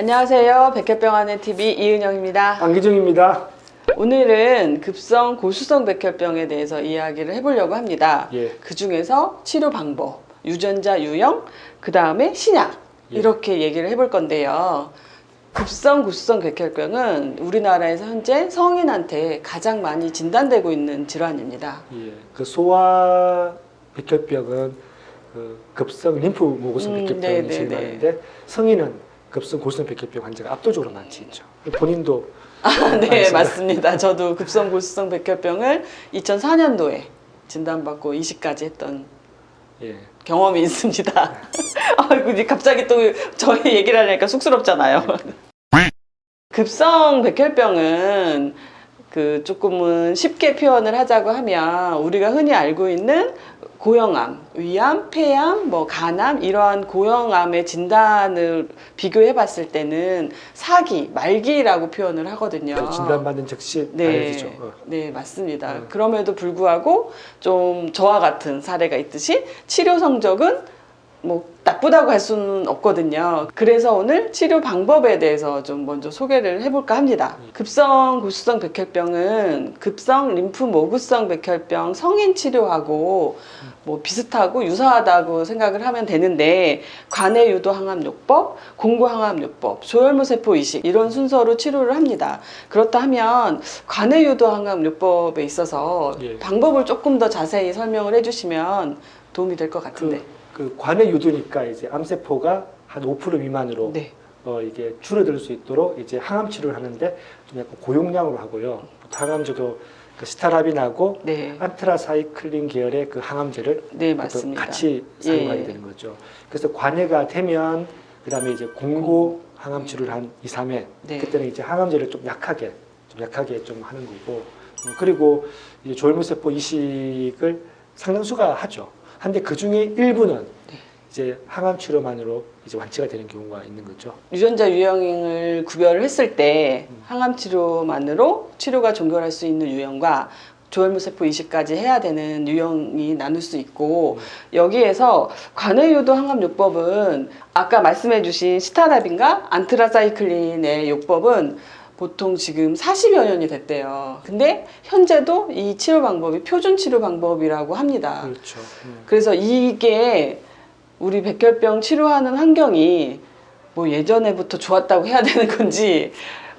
안녕하세요. 백혈병안의 TV 이은영입니다. 안기정입니다. 오늘은 급성 고수성 백혈병에 대해서 이야기를 해보려고 합니다. 예. 그 중에서 치료 방법, 유전자 유형, 그 다음에 신약 예. 이렇게 얘기를 해볼 건데요. 급성 고수성 백혈병은 우리나라에서 현재 성인한테 가장 많이 진단되고 있는 질환입니다. 예. 그 소아 백혈병은 그 급성 림프 모구성 음, 백혈병이 네, 제일 네, 네. 많은데 성인은 급성 고수성 백혈병 환자가 압도적으로 많지 있죠. 본인도 아, 네, 많습니다. 맞습니다. 저도 급성 고수성 백혈병을 2004년도에 진단받고 이식까지 했던 예. 경험이 있습니다. 아이고, 이제 갑자기 또 저희 얘기를 하니까 쑥스럽잖아요. 급성 백혈병은 그 조금은 쉽게 표현을 하자고 하면 우리가 흔히 알고 있는 고형암, 위암, 폐암, 뭐 간암 이러한 고형암의 진단을 비교해 봤을 때는 사기, 말기라고 표현을 하거든요. 그 진단받는 즉시 네, 알려지죠. 어. 네, 맞습니다. 음. 그럼에도 불구하고 좀 저와 같은 사례가 있듯이 치료 성적은 뭐 나쁘다고 할 수는 없거든요. 그래서 오늘 치료 방법에 대해서 좀 먼저 소개를 해볼까 합니다. 급성 고수성 백혈병은 급성 림프 모구성 백혈병 성인 치료하고 뭐 비슷하고 유사하다고 생각을 하면 되는데 관해 유도 항암요법, 공구 항암요법, 조혈무 세포 이식 이런 순서로 치료를 합니다. 그렇다 하면 관해 유도 항암요법에 있어서 예. 방법을 조금 더 자세히 설명을 해주시면 도움이 될 것 같은데. 그, 그 관의 유두니까 이제 암세포가 한 5% 미만으로 네. 어, 이게 줄어들 수 있도록 이제 항암 치료를 하는데 좀 약간 고용량으로 하고요. 항암제도 그 스타라빈하고 네. 안트라사이클린 계열의 그 항암제를 네, 맞습니다. 같이 사용하게 예. 되는 거죠. 그래서 관해가 되면 그다음에 이제 공고 항암 치료를 한 2, 3회 네. 그때는 이제 항암제를 좀 약하게 좀 약하게 좀 하는 거고 음, 그리고 이제 조혈무세포 이식을 상당수가 하죠. 한데 그 중에 일부는 네. 이제 항암 치료만으로 이제 완치가 되는 경우가 있는 거죠. 유전자 유형을 구별을 했을 때 음. 항암 치료만으로 치료가 종결할 수 있는 유형과 조혈무 세포 이식까지 해야 되는 유형이 나눌 수 있고 음. 여기에서 관해유도 항암요법은 아까 말씀해주신 시타라빈과 안트라사이클린의 요법은 보통 지금 40여 년이 됐대요. 근데 현재도 이 치료 방법이 표준 치료 방법이라고 합니다. 그렇죠. 음. 그래서 이게 우리 백혈병 치료하는 환경이 뭐 예전에부터 좋았다고 해야 되는 건지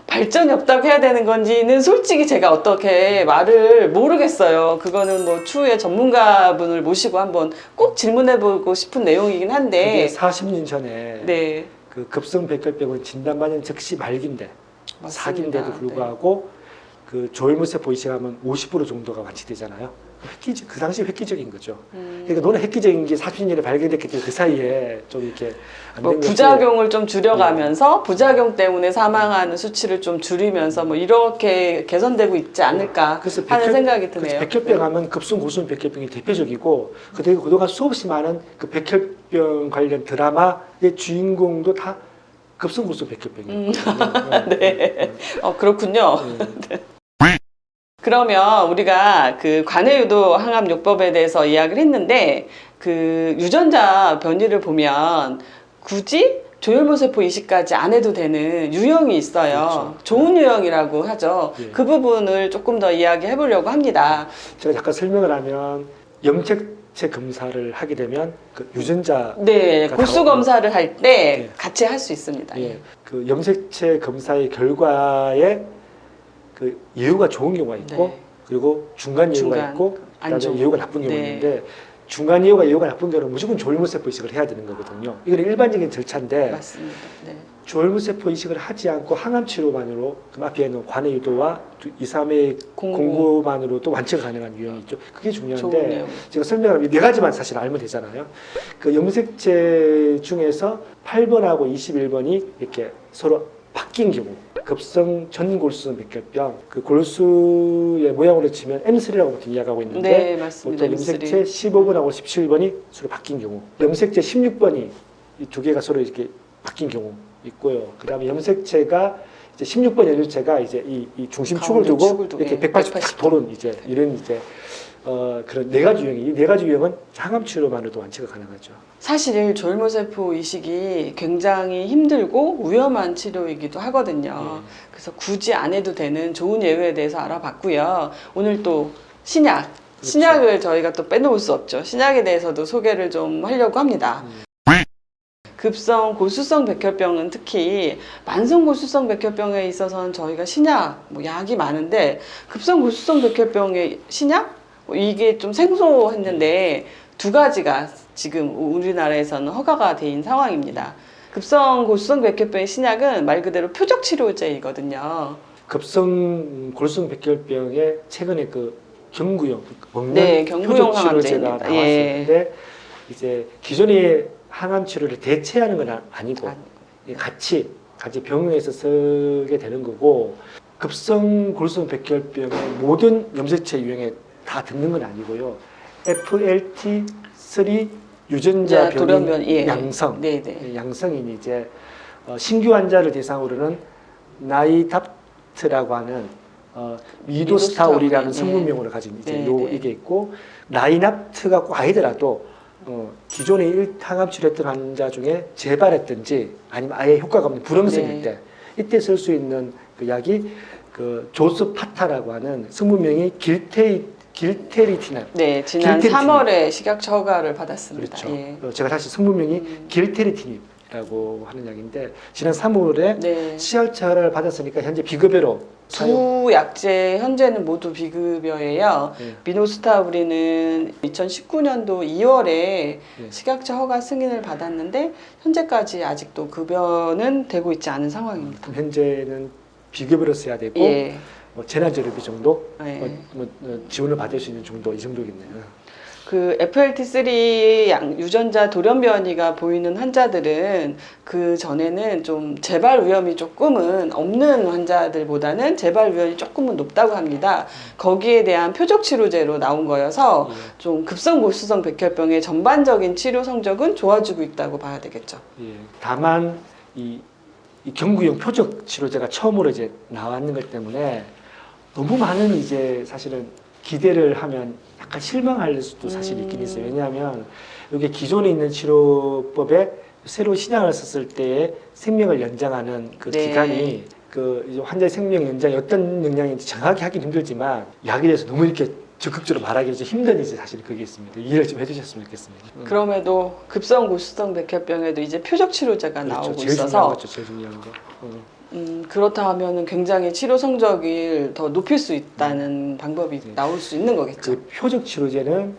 발전이 없다고 해야 되는 건지는 솔직히 제가 어떻게 말을 모르겠어요. 그거는 뭐 추후에 전문가분을 모시고 한번 꼭 질문해보고 싶은 내용이긴 그게 한데 40년 전에 네 그 급성 백혈병은 진단받는 즉시 말기인데. 사기인데도 불구하고 그 조혈무세포 이식하면 50% 정도가 완치되잖아요. 획기적, 그 당시 획기적인 거죠. 음, 그러니까 너는 획기적인 게 40년에 발견됐기 때문에 그 사이에 좀 이렇게 안뭐 부작용을 좀 줄여가면서 부작용 때문에 사망하는 수치를 좀 줄이면서 뭐 이렇게 개선되고 있지 않을까 그래서 하는 백혈- 생각이 그래서 드네요. 백혈병 하면 급성 고수성 백혈병이 대표적이고 그리고 그동안 수없이 많은 그 백혈병 관련 드라마의 주인공도 다 급성 고수성 백혈병이에요. 네. 어, 그렇군요. 네. 그러면 우리가 그 관해유도 항암요법에 대해서 이야기를 했는데 그 유전자 변이를 보면 굳이 조혈모세포 이식까지 안 해도 되는 유형이 있어요. 그렇죠. 좋은 유형이라고 하죠. 예. 그 부분을 조금 더 이야기해 보려고 합니다. 제가 잠깐 설명을 하면 염색 체 검사를 하게 되면 그 유전자 네, 고수 다- 검사를 할 때 네. 같이 할 수 있습니다. 예, 그 염색체 검사의 결과에 그 예후가 좋은 경우가 있고 네. 그리고 중간 예후가 중간, 있고 안 그다음에 좋은 예후가 나쁜 경우가 네. 있는데 중간 예후가 예후가 나쁜 경우는 무조건 조혈무세포 이식을 해야 되는 거거든요. 이건 일반적인 절차인데 맞습니다. 네. 조혈무세포 이식을 하지 않고 항암 치료만으로 그 앞에 있는 관의 유도와 2, 3회 공구. 공구 만으로도 완치가 가능한 유형이 있죠. 그게 중요한데. 제가 설명하면 네 가지만 사실 알면 되잖아요. 그 염색체 중에서 8번하고 21번이 이렇게 서로 바뀐 경우 급성 전골수성 백혈병 그 골수의 모양으로 치면 M3라고 보통 이야기하고 있는데 네, 맞습니다. 보통 염색체 M3. 15번하고 17번이 서로 바뀐 경우 염색체 16번이 이 두 개가 서로 이렇게 바뀐 경우 있고요. 그 다음에 염색체가 이제 16번 연료체가 이제 이, 이 중심축을 두고 이렇게 예, 180 180딱 도는 이제 이런 이제 어, 그런 네 가지 유형이 이 네 가지 유형은 항암 치료만으로도 완치가 가능하죠. 사실 졸모세포 이식이 굉장히 힘들고 위험한 치료이기도 하거든요. 예. 그래서 굳이 안 해도 되는 좋은 예후에 대해서 알아봤고요. 오늘 또 신약, 그렇죠. 신약을 저희가 또 빼놓을 수 없죠. 신약에 대해서도 소개를 좀 하려고 합니다. 음. 급성 고수성 백혈병은 특히 만성 고수성 백혈병에 있어서는 저희가 신약, 뭐 약이 많은데 급성 고수성 백혈병의 신약 뭐 이게 좀 생소했는데 두 가지가 지금 우리나라에서는 허가가 돼인 상황입니다. 급성 고수성 백혈병의 신약은 말 그대로 표적 치료제이거든요. 급성 골성 백혈병에 최근에 그 경구용 먹는 네, 경구용 표적 치료제가 항암제입니다. 나왔었는데 이제 기존의 항암 치료를 대체하는 건 아- 아니고 같이 같이 병원에서 쓰게 되는 거고 급성 골성 백혈병의 모든 염색체 유형에 다 듣는 건 아니고요. FLT3 유전자 변이 예. 양성 네 네. 양성인 이제 어, 신규 환자를 대상으로는 나이답트라고 하는 어, 미도스타올이라는 미도스타올, 성분명으로 가진 이제 네, 요 네. 이게 있고 나이납트가 꼭 아니더라도 어, 기존에 일- 항암 치료했던 환자 중에 재발했든지 아니면 아예 효과가 없는 불응성일 네. 때 이때 쓸 수 있는 그 약이 그 조스파타라고 하는 성분명이 길테이 길테리티나 네, 지난 길테리틴. 3월에 식약처 허가를 받았습니다. 그렇죠. 예. 어, 제가 다시 성분명이 음. 길테리틴이 라고 하는 약인데 지난 3월에 네. 시약처를 받았으니까 현재 비급여로 사용. 두 약제 현재는 모두 비급여예요. 네. 미노스타우리는 2019년도 2월에 네. 식약처 허가 승인을 받았는데 현재까지 아직도 급여는 되고 있지 않은 상황입니다. 그럼 현재는 비급여로 써야 되고 예. 뭐 재난저렴비 정도 네. 뭐, 뭐, 어, 지원을 받을 수 있는 정도 이 정도겠네요. 그 FLT3 양- 유전자 돌연변이가 보이는 환자들은 그 전에는 좀 재발 위험이 조금은 없는 환자들보다는 재발 위험이 조금은 높다고 합니다. 거기에 대한 표적 치료제로 나온 거여서 예. 좀 급성 고수성 백혈병의 전반적인 치료 성적은 좋아지고 있다고 봐야 되겠죠. 예. 다만 이, 이 경구용 표적 치료제가 처음으로 이제 나왔는 것 때문에 너무 많은 이제 사실은 기대를 하면 약간 실망할 수도 사실 있긴 음. 있어요. 왜냐하면 이게 기존에 있는 치료법에 새로 신약을 썼을 때의 생명을 연장하는 그 네. 기간이 그 이제 환자의 생명 연장이 어떤 영향인지 정확히 하긴 힘들지만 약에 대해서 너무 이렇게 적극적으로 말하기 좀 힘든 이제 사실 그게 있습니다. 이해를 좀 해주셨으면 좋겠습니다. 음. 그럼에도 급성 고수성 백혈병에도 이제 표적 치료제가 그렇죠. 나오고 제일 중요한 있어서 거죠. 제일 중요한 거. 음. 음, 그렇다 하면은 굉장히 치료 성적을 더 높일 수 있다는 방법이 네. 나올 수 있는 거겠죠. 그 표적 치료제는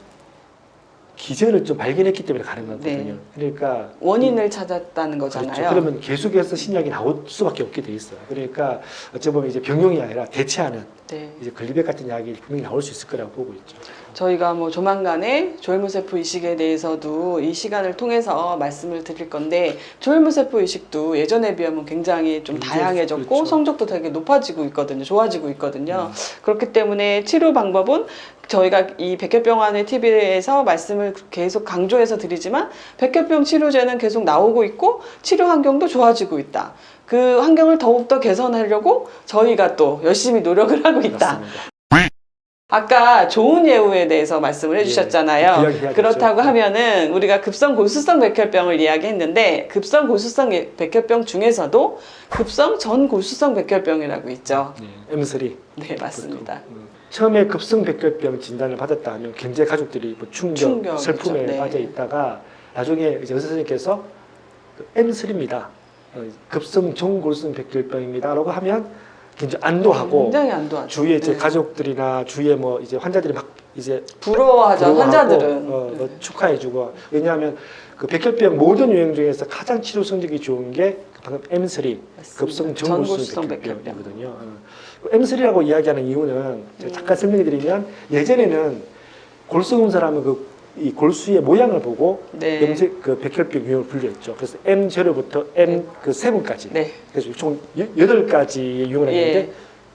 기전을 좀 발견했기 때문에 가능하거든요. 네. 그러니까 원인을 찾았다는 거잖아요. 그렇죠. 그러면 계속해서 신약이 나올 수밖에 없게 돼 있어요. 그러니까 어찌 보면 이제 병용이 아니라 대체하는 네. 이제 글리백 같은 약이 분명히 나올 수 있을 거라고 보고 있죠. 저희가 뭐 조만간에 조혈무세포 이식에 대해서도 이 시간을 통해서 말씀을 드릴 건데 조혈무세포 이식도 예전에 비하면 굉장히 좀 다양해졌고 그렇죠. 성적도 되게 높아지고 있거든요. 좋아지고 있거든요. 음. 그렇기 때문에 치료 방법은 저희가 이 백혈병원의 TV에서 말씀을 계속 강조해서 드리지만 백혈병 치료제는 계속 나오고 있고 치료 환경도 좋아지고 있다. 그 환경을 더욱더 개선하려고 저희가 또 열심히 노력을 하고 있다. 아까 좋은 예후에 대해서 말씀을 해주셨잖아요. 그 이야기 해야겠죠. 그렇다고 하면은 우리가 급성 고수성 백혈병을 이야기했는데 급성 고수성 예, 백혈병 중에서도 급성 전 고수성 백혈병이라고 있죠. 네. M3. 네 맞습니다. 음. 처음에 급성 백혈병 진단을 받았다 하면 굉장히 가족들이 뭐 충격, 충격이죠. 슬픔에 네. 빠져 있다가 나중에 이제 의사 선생님께서 그 M3입니다. 어, 급성 정골성 백혈병입니다라고 하면 굉장히 안도하고 굉장히 안도하죠. 주위에 이제 네. 가족들이나 주위에 뭐 이제 환자들이 막 이제 부러워하죠 환자들은. 어, 네. 뭐 축하해주고 왜냐하면 그 백혈병 모든 유형 중에서 가장 치료 성적이 좋은 게 방금 M3 맞습니다. 급성 전고수성 정골수성 백혈병. 백혈병이거든요. 어. M3라고 이야기하는 이유는 제가 잠깐 설명해 드리면 예전에는 골수검사라면 그 이 골수의 모양을 보고 네. 염색 그 백혈병 유형을 분류했죠. 그래서 M 제로부터 M 그 세븐까지. 네. 그래서 총 여- 여덟 가지 유형을 예. 했는데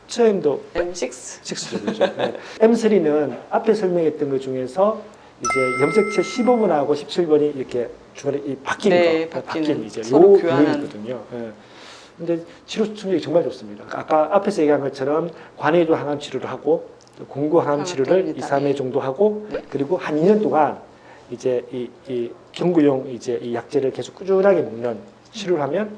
처음도 M6. 6죠. 네. M3는 앞에 설명했던 것 중에서 이제 염색체 15번하고 17번이 이렇게 중간에 이 바뀐 네, 거, 바뀌는 이제 서로 요 교환한. 유형이거든요. 예. 근데 치료 성적이 정말 좋습니다. 아까 앞에서 얘기한 것처럼 관해도 항암 치료를 하고 공고 항암 치료를 2, 합니다. 3회 정도 하고 네. 그리고 한 2년 동안 이제 이, 이 경구용 이제 이 약제를 계속 꾸준하게 먹는 치료를 하면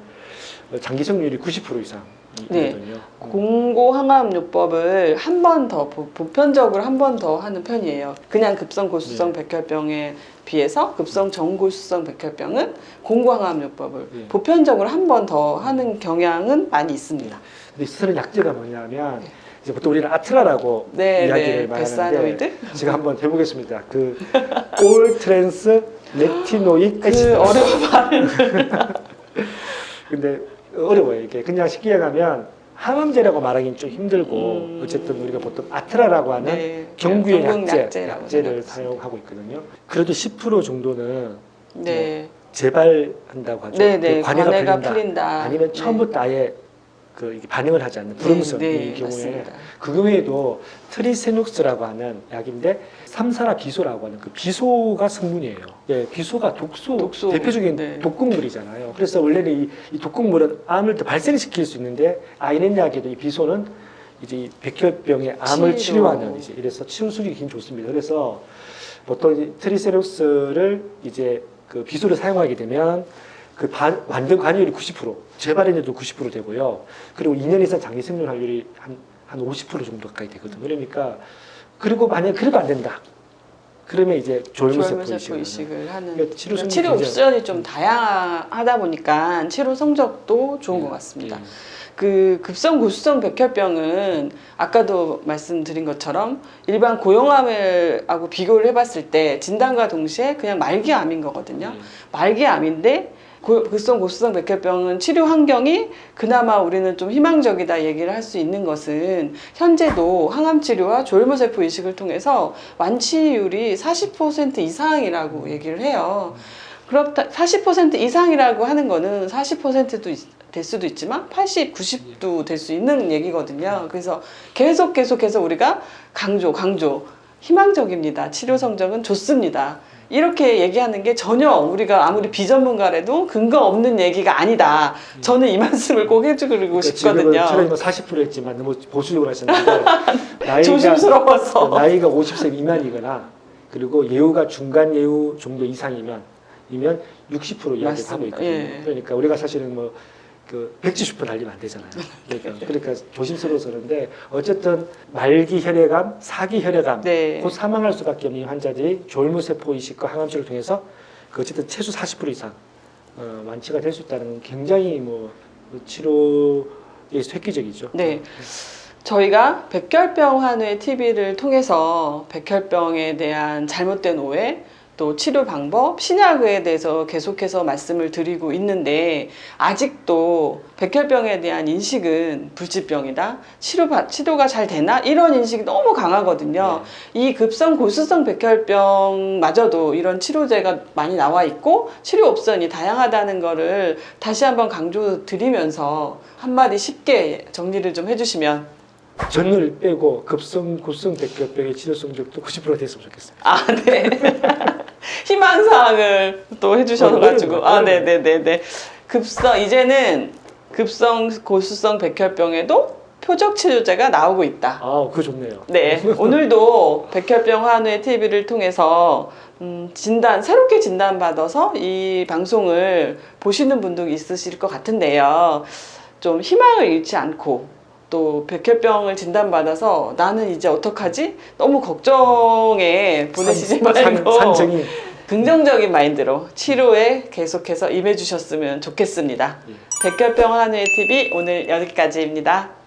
어, 장기 생존율이 90% 네. 이상 이거든요. 공고 항암요법을 한 번 더 보편적으로 한 번 더 하는 편이에요. 그냥 급성 고수성 네. 백혈병에 비해서 급성 정고수성 백혈병은 공고 항암요법을 네. 보편적으로 한 번 더 하는 경향은 많이 있습니다. 근데 쓰는 약제가 뭐냐면 이제 보통 우리는 아트라라고 네, 이야기를 네, 많이 제가 한번 해보겠습니다. 그 올 트랜스 레티노익 그 애시드. 어려운 말을 근데 어려워요 이게 그냥 쉽게 얘기하면 항암제라고 말하기는 좀 힘들고 음. 어쨌든 우리가 보통 아트라라고 하는 네, 경구의 경구 약제, 약제를 사용하고 있거든요. 그래도 10% 정도는 네, 재발한다고 하죠. 네, 네, 그 관해가, 관해가 풀린다. 풀린다. 아니면 네. 처음부터 아예 그 반응을 하지 않는 불응성 네, 이 네, 경우에 맞습니다. 그 경우에도 트리세녹스라고 하는 약인데 삼산화 비소라고 하는 그 비소가 성분이에요. 예, 비소가 독소, 독소, 대표적인 네. 독극물이잖아요. 그래서 원래는 이, 이 독극물은 암을 더 발생시킬 수 있는데 아이넨 약에도 이 비소는 이제 이 백혈병의 암을 치료. 치료 하는 이제 이래서 치료술이 굉장히 좋습니다. 그래서 보통 이 트리세녹스를 이제 그 비소를 사용하게 되면 그 반, 완전 관여율이 90%, 재발에도 90% 되고요. 그리고 2년 이상 장기 생존 확률이 한, 한 50% 정도 가까이 되거든요. 그러니까 그리고 만약 그래도 안 된다. 그러면 이제 조혈세포 이식을 이식을 하는 그러니까 치료 치료, 옵션이 좀 다양하다 보니까 치료 성적도 좋은 것 같습니다. 예. 그 급성 고수성 백혈병은 아까도 말씀드린 것처럼 일반 고형암을하고 비교를 해봤을 때 진단과 동시에 그냥 말기암인 거거든요. 예. 말기암인데 고- 급성 고수성 백혈병은 치료 환경이 그나마 우리는 좀 희망적이다 얘기를 할 수 있는 것은 현재도 항암 치료와 조혈모세포 이식을 통해서 완치율이 40% 이상이라고 얘기를 해요. 그렇다 40% 이상이라고 하는 거는 40%도 될 수도 있지만 80, 90도 될 수 있는 얘기거든요. 그래서 계속 계속해서 우리가 강조, 강조, 희망적입니다. 치료 성적은 좋습니다. 이렇게 얘기하는 게 전혀 우리가 아무리 비전문가라도 근거 없는 얘기가 아니다. 저는 이 말씀을 꼭 해주고 그러니까 싶거든요. 트레이너 40% 했지만 너무 보수적으로 하셨는데 나이가 조심스러워서. 나이가 50세 미만이거나 그리고 예후가 중간 예후 정도 이상이면 이면 60% 이야기를 하고. 있거든요. 예. 그러니까 우리가 사실은 뭐 그170% 달리면 안 되잖아요. 그러니까, 그러니까 조심스러워서 그런데 어쨌든 말기 혈액암, 사기 혈액암 네. 곧 사망할 수밖에 없는 환자들이 졸무세포 이식과 항암치료를 통해서 그 어쨌든 최소 40% 이상 어, 완치가 될 수 있다는 건 굉장히 뭐 치료에 획기적이죠. 네. 저희가 백혈병 한회 TV를 통해서 백혈병에 대한 잘못된 오해, 또 치료 방법, 신약에 대해서 계속해서 말씀을 드리고 있는데 아직도 백혈병에 대한 인식은 불치병이다. 치료 치료가 잘 되나 이런 인식이 너무 강하거든요. 이 급성 고수성 백혈병마저도 이런 치료제가 많이 나와 있고 치료 옵션이 다양하다는 거를 다시 한번 강조 드리면서 한마디 쉽게 정리를 좀 해주시면 전을 빼고 급성 고성 백혈병의 치료 성적도 90% 됐으면 좋겠어요. 아 네. 희망사항을 또 해주셔가지고 어려운 아 거, 어려운 네네네네 급성 이제는 급성 고수성 백혈병에도 표적 치료제가 나오고 있다. 아, 그거 좋네요. 네, 오늘도 백혈병 한회 TV를 통해서 음, 진단 새롭게 진단 받아서 이 방송을 보시는 분도 있으실 것 같은데요. 좀 희망을 잃지 않고 또 백혈병을 진단받아서 나는 이제 어떡하지? 너무 걱정에 보내시지 산, 말고 산, 산정이 긍정적인 마인드로 치료에 계속해서 임해주셨으면 좋겠습니다. 예. 백혈병 한회 TV 오늘 여기까지입니다.